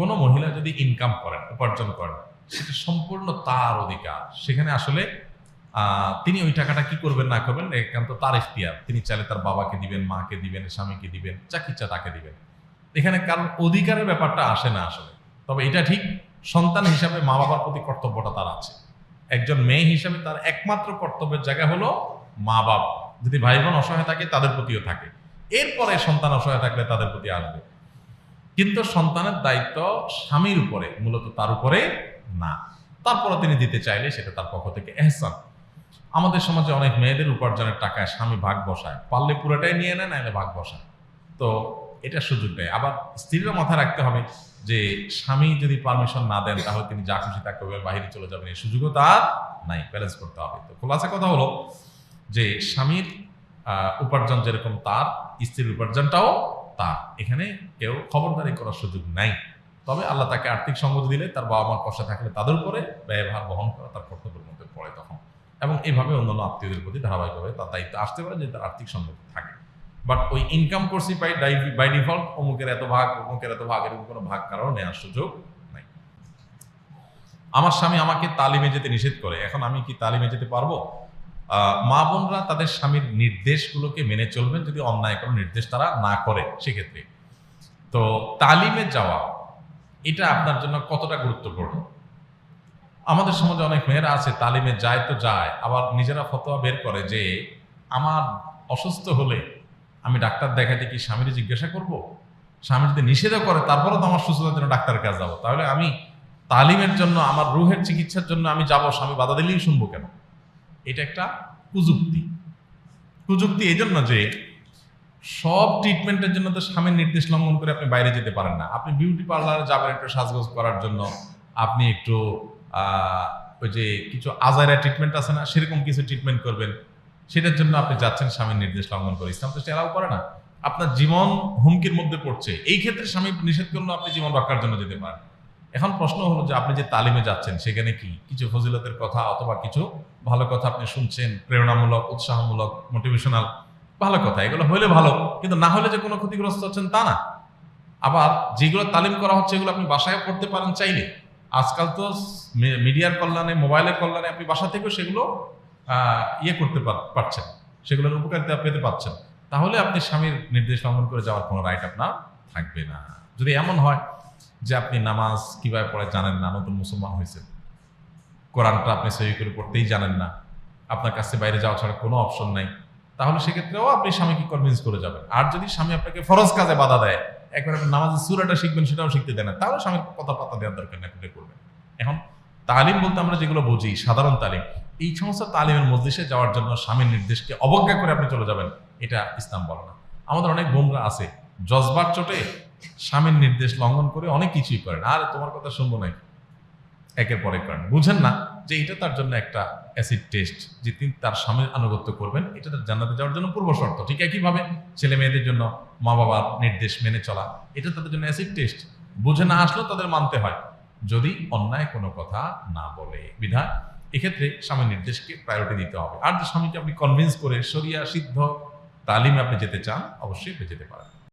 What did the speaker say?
কোনো মহিলা যদি ইনকাম করেন, উপার্জন করেন, সেটা সম্পূর্ণ তার অধিকার। সেখানে আসলে তিনি ওই টাকাটা কি করবেন না করবেন একান্ত তার ইখতিয়ার তিনি চাইলে তার বাবাকে দিবেন, মাকে দিবেন, স্বামীকে দিবেন যাকে ইচ্ছা তাকে দিবেন। এখানে কারণ অধিকারের ব্যাপারটা আসে না আসলে। তবে এটা ঠিক সন্তান হিসাবে মা বাবার প্রতি কর্তব্যটা তার আছে। একজন মেয়ে হিসাবে তার একমাত্র কর্তব্যের জায়গা হলো মা বাপ যদি ভাই বোন অসহায় থাকে, তাদের প্রতিও থাকে। এরপরে সন্তান অসহায় থাকলে তাদের প্রতি আসবে। কিন্তু সন্তানের দায়িত্ব স্বামীর উপরে, মূলত তার উপরে না। তারপরে তিনি দিতে চাইলে সেটা তার পক্ষ থেকে এহসান। আমাদের সমাজে অনেক মেয়েদের উপার্জনের টাকায় স্বামী ভাগ বসায়। পারলে পুরোটাই নিয়ে নেয় নাহলে ভাগ বসায়। তো এটা সুযোগ দেয়। আবার স্ত্রীরা মাথায় রাখতে হবে যে স্বামী যদি পারমিশন না দেন, তাহলে তিনি যা খুশি তা করবেন বাইরে চলে যাবেন, এই সুযোগও তার নাই ব্যালেন্স করতে হবে। তো খোলাসা কথা হলো যে স্বামীর উপার্জন যেরকম তার, স্ত্রীর উপার্জনটাও তার এখানে কেউ খবরদারি করার সুযোগ নাই। তবে আল্লাহ তাকে আর্থিক সঙ্গতি দিলে, তার বাবা মার কষ্ট থাকলে তাদের উপরে ব্যয়ভার বহন করা, তার কর্তব্যের মধ্যে পড়ে তখন। এবং এইভাবে অন্যান্য আত্মীয়দের প্রতি ধারাবাহিকভাবে তার দায়িত্ব আসতে পারে যে তার আর্থিক সঙ্গতি থাকে। বাট ওই ইনকাম করছি বাই বাই ডিফল্ট অমুকের এত ভাগ, অমুকের এত ভাগ এরকম কোনো ভাগ কারও নেওয়ার সুযোগ নাই। আমার স্বামী আমাকে তালিমে যেতে নিষেধ করে। এখন আমি কি তালিমে যেতে পারব? মা বোনরা তাদের স্বামীর নির্দেশগুলোকে মেনে চলবেন যদি অন্যায় কোনো নির্দেশ তারা না করে সেক্ষেত্রে। তো তালিমে যাওয়া, এটা আপনার জন্য কতটা গুরুত্বপূর্ণ? আমাদের সমাজে অনেক মেয়েরা আছে, তালিমে যায় তো যায়, আবার নিজেরা ফতোয়া বের করে যে, আমার অসুস্থ হলে আমি ডাক্তার দেখাতে কি স্বামীর জিজ্ঞাসা করব? স্বামী যদি নিষেধও করে, তারপরেও তো আমার সুস্থতার জন্য ডাক্তারের কাছে যাব। তাহলে আমি তালিমের জন্য, আমার রুহের চিকিৎসার জন্য আমি যাব, স্বামী বাধা দিলেই শুনব কেন? এটা একটা কুযুক্তি কুযুক্তি এই জন্য যে সব ট্রিটমেন্টের জন্য তো স্বামীর নির্দেশ লঙ্ঘন করে আপনি বাইরে যেতে পারেন না। আপনি বিউটি পার্লারে যাবেন একটু সাজগোজ করার জন্য, আপনি একটু ওই যে কিছু আজারা ট্রিটমেন্ট আছে না, সেরকম কিছু ট্রিটমেন্ট করবেন। সেটার জন্য আপনি যাচ্ছেন স্বামীর নির্দেশ লঙ্ঘন করে। ইসলাম তো সেটাও করে না। আপনার জীবন হুমকির মধ্যে পড়ছে। এই ক্ষেত্রে স্বামী নিষেধ করলে আপনি জীবন রক্ষার জন্য যেতে পারেন। এখন প্রশ্ন হলো যে আপনি যে তালিমে যাচ্ছেন, সেখানে কি? কিছু ফজিলতের কথা অথবা কিছু ভালো কথা আপনি শুনছেন, প্রেরণামূলক, উৎসাহমূলক মোটিভেশনাল ভালো কথা, এগুলো হলে ভালো, কিন্তু না হলে যে কোনো ক্ষতিগ্রস্ত হচ্ছেন তা না। আবার যেগুলো তালিম করা হচ্ছে, এগুলো আপনি বাসায় পড়তে পারেন চাইলে। আজকাল তো মিডিয়ার কল্যাণে, মোবাইলের কল্যাণে আপনি বাসা থেকেও সেগুলো ইয়ে করতে পার- পারছেন, সেগুলোর উপকারিতা পেতে পারছেন। তাহলে আপনি স্বামীর নির্দেশ লঙ্ঘন করে যাওয়ার কোনো রাইট আপনার থাকবে না। যদি এমন হয় যে আপনি নামাজ কীভাবে পড়ে জানেন না, নতুন মুসলমান হয়েছে। কোরআনটা আপনি সহি করে পড়তেই জানেন না। আপনার কাছে বাইরে যাওয়া ছাড়া কোনো অপশন নাই। তাহলে সেক্ষেত্রেও আপনি স্বামীকে কনভিন্স করে যাবেন। আর যদি স্বামী আপনাকে ফরজ কাজে বাধা দেয়, একবার আপনি নামাজের সুরাটা শিখবেন, সেটাও শিখতে দেয় না, তাহলে স্বামীর কথা পাতা দেওয়ার দরকার না আপনি করবেন। এখন, তালিম বলতে আমরা যেগুলো বুঝি, সাধারণ তালিম, এই সমস্ত তালিমের মজলিসে যাওয়ার জন্য স্বামীর নির্দেশকে অবজ্ঞা করে আপনি চলে যাবেন। এটা ইসলাম বলে না। আমাদের অনেক বোনরা আছে, জজবার চোটে স্বামীর নির্দেশ লঙ্ঘন করে অনেক কিছুই করেন। আর তোমার কথা শুনব নাই। একের পরে করেন বুঝেন না যে এটা তার জন্য একটা অ্যাসিড টেস্ট যে তিনি তার স্বামীর আনুগত্য করবেন। এটা তার জান্নাতে যাওয়ার জন্য পূর্ব শর্ত। ঠিক একইভাবে ছেলে মেয়েদের জন্য মা বাবার নির্দেশ মেনে চলা, এটা তাদের জন্য অ্যাসিড টেস্ট বুঝে না আসলেও তাদের মানতে হয়। যদি অন্যায় কোনো কথা না বলে। বিধায় এক্ষেত্রে স্বামীর নির্দেশকে প্রায়োরিটি দিতে হবে। আর যে স্বামীকে আপনি কনভিন্স করে সরিয়া সিদ্ধ, তালিমে আপনি যেতে চান, অবশ্যই যেতে পারেন।